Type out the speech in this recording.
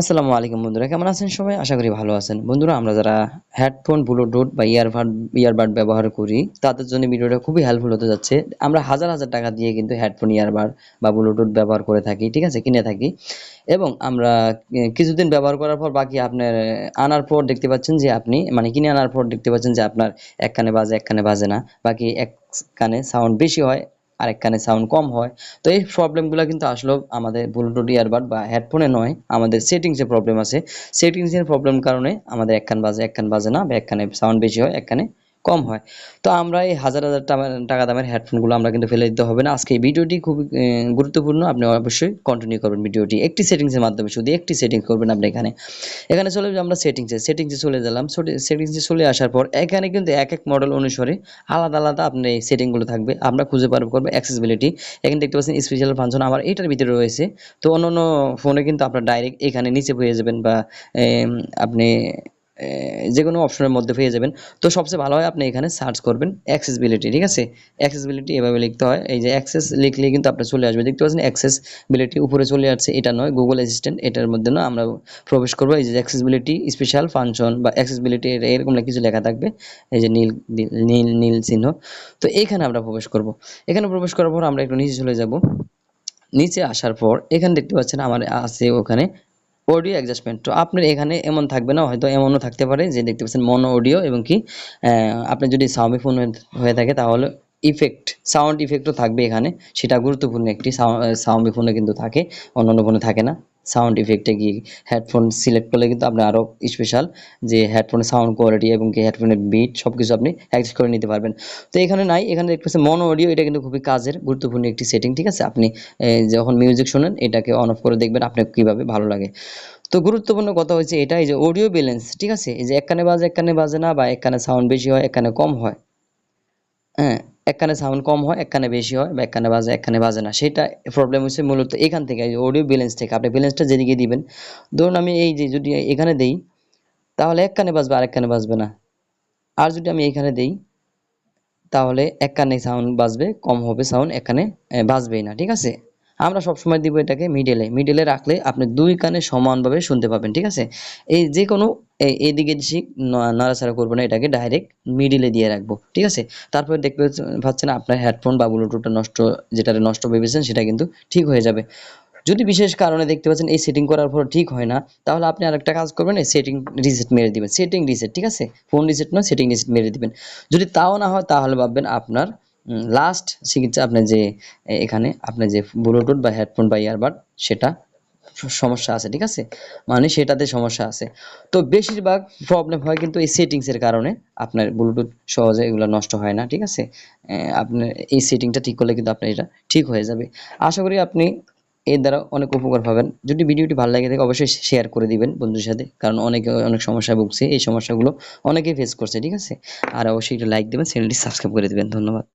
আসসালামু আলাইকুম বন্ধুরা, কেমন আছেন সবাই? আশা করি ভালো আছেন। বন্ধুরা, আমরা যারা হেডফোন ব্লুটুথ বা ইয়ারবাড ইয়ারবাড ব্যবহার করি, তাদের জন্য ভিডিওটা খুবই হেল্পফুল হতে যাচ্ছে। আমরা হাজার হাজার টাকা দিয়ে কিন্তু হেডফোন ইয়ারবাড বা ব্লুটুথ ব্যবহার করে থাকি, ঠিক আছে? কিনে থাকি। এবং আমরা কিছুদিন ব্যবহার করার পর বাকি আপনার আনার পর দেখতে পাচ্ছেন যে আপনি মানে কিনে আনার পর দেখতে পাচ্ছেন যে আপনার এক কানে বাজে এক কানে বাজে না। বাকি এক কানে সাউন্ড বেশি হয় আরেক কানে সাউন্ড কম হয়। তো এই প্রবলেমগুলো কিন্তু আসলে আমাদের ব্লুটুথ ইয়ারবাড বা হেডফোনে নয়, আমাদের সেটিংসে প্রবলেম আছে। সেটিংসের প্রবলেম কারণে আমাদের একখান বাজে একখান বাজে না, বা এক কানে সাউন্ড বেশি হয় এক কানে কম হয়। তো আমরা এই হাজার হাজার টাকা- দামের হেডফোনগুলো আমরা কিন্তু ফেলে দিতে হবে না। আজকে এই ভিডিওটি খুবই গুরুত্বপূর্ণ। আপনি অবশ্যই কন্টিনিউ করবেন ভিডিওটি। একটি সেটিংসের মাধ্যমে শুধু একটি সেটিংস করবেন আপনি এখানে। এখানে চলে আমরা সেটিংসে সেটিংসে চলে গেলাম। সেটিংসে চলে আসার পর এখানে কিন্তু এক এক মডেল অনুসারে আলাদা আলাদা আপনার এই সেটিংগুলো থাকবে। আমরা খুঁজে পারব করব অ্যাক্সেসিবিলিটি এখানে দেখতে পাচ্ছেন স্পেশাল ফাংশন আমার এটার ভিতরে রয়েছে। তো অন্য অন্য ফোনে কিন্তু আপনার ডাইরেক্ট এখানে নিচে পেয়ে যাবেন বা আপনি যে কোনো অপশনের মধ্যে পেয়ে যাবেন। তো সবচেয়ে ভালো হয় আপনি এখানে সার্চ করবেন অ্যাক্সেসিবিলিটি ঠিক আছে? অ্যাক্সেসিবিলিটি এভাবে লিখতে হয়। এই যে অ্যাক্সেস লিখলে কিন্তু আপনার চলে আসবে। দেখতে পাচ্ছেন অ্যাক্সেসবিলিটি উপরে চলে আসছে। এটা নয় গুগল অ্যাসিস্ট্যান্ট এটার মধ্যে না আমরা প্রবেশ করব। এই যে অ্যাক্সেসিবিলিটি স্পেশাল ফাংশন বা অ্যাক্সেসিবিলিটি এরকম কিছু লেখা থাকবে। এই যে নীল নীল নীল চিহ্ন। তো এখানে আমরা প্রবেশ করব। এখানে প্রবেশ করার পর আমরা একটু নিচে চলে যাব। নিচে আসার পর এখানে দেখতে পাচ্ছেন আমার আছে ওখানে অডিও অ্যাডজাস্টমেন্ট। তো আপনার এখানে এমন থাকবে না, হয়তো এমনও থাকতে পারে যে দেখতে পাচ্ছেন মনো অডিও এবং কি আপনি যদি সাউমি ফোন হয়ে থাকে তাহলে ইফেক্ট সাউন্ড ইফেক্টও থাকবে এখানে। সেটা গুরুত্বপূর্ণ একটি সাউন্ড ফোনে কিন্তু থাকে অন্য অন্য ফোনে থাকে না। সাউন্ড ইফেক্টে গিয়ে হেডফোন সিলেক্ট করলে কিন্তু আপনি আরও স্পেশাল যে হেডফোনের সাউন্ড কোয়ালিটি এবং কি হেডফোনের বিট সব কিছু আপনি অ্যাডজাস্ট করে নিতে পারবেন। তো এখানে নাই, এখানে দেখতে মনো অডিও এটা কিন্তু খুবই কাজের, গুরুত্বপূর্ণ একটি সেটিং ঠিক আছে? আপনি যখন মিউজিক শোনেন, এটাকে অন অফ করে দেখবেন, আপনার কীভাবে ভালো লাগে। তো গুরুত্বপূর্ণ কথা হচ্ছে এটাই যে অডিও ব্যালেন্স ঠিক আছে? এই যে এক কানে বাজে এক কানে বাজে না বা এক কানে সাউন্ড বেশি হয় এক কানে কম হয়। হ্যাঁ? এক কানে সাউন্ড কম হয় একখানে বেশি হয় বা একখানে বাজে একখানে বাজে না। সেটা প্রবলেম হচ্ছে মূলত এখান থেকে অডিও ব্যালেন্স থেকে। আপনি ব্যালেন্সটা যেদিকে দিবেন, ধরুন আমি এই যে যদি এখানে দেই, তাহলে একখানে বাজবে আর একখানে বাজবে না। আর যদি আমি এখানে দেই, তাহলে এক কানে সাউন্ড বাজবে, কম হবে সাউন্ড এখানে বাজবেই না, ঠিক আছে? আমরা সবসময় দিব এটাকে মিডলে মিডলে রাখলে আপনি দুই কানে সমানভাবে শুনতে পাবেন, ঠিক আছে? এই যে কোনো এদিকে ন- নাড়াচাড়া করব না, এটাকে ডাইরেক্ট মিডিলে দিয়ে রাখব, ঠিক আছে? তারপরে দেখতে পাচ্ছ- পাচ্ছেন আপনার হেডফোন বা ব্লুটুথটা নষ্ট যেটা নষ্ট ভেবেছেন, সেটা কিন্তু ঠিক হয়ে যাবে। যদি বিশেষ কারণে দেখতে পাচ্ছেন এই সেটিং করার পর ঠিক হয় না, তাহলে আপনি আরেকটা কাজ করবেন, এই সেটিং রিসেট মেরে দিবেন। সেটিং রিসেট ঠিক আছে? ফোন রিসেট নয় সেটিং রিসেট মেরে দিবেন। যদি তাও না হয়, তাহলে ভাববেন আপনার লাস্ট চিকিৎসা আপনার যে এখানে আপনার যে ব্লুটুথ বা হেডফোন বা ইয়ারবাড সেটা সমস্যা আছে, ঠিক আছে? মানে সেটাতে সমস্যা আছে। তো বেশিরভাগ প্রবলেম হয় কিন্তু এই সেটিংসের কারণে আপনার ব্লুটুথ সহজে এগুলো নষ্ট হয় না, ঠিক আছে? আপনার এই সেটিংটা ঠিক করলে কিন্তু আপনার এটা ঠিক হয়ে যাবে। আশা করি আপনি এর দ্বারা অনেক উপকার পাবেন। যদি ভিডিওটি ভালো লাগে থাকে, অবশ্যই শেয়ার করে দিবেন বন্ধুর সাথে, কারণ অনেকে অনেক সমস্যায় ভুগছে। এই সমস্যাগুলো অনেকেই ফেস করছে, ঠিক আছে? আর অবশ্যই একটু লাইক দেবেন চ্যানেলটি সাবস্ক্রাইব করে দিবেন। ধন্যবাদ।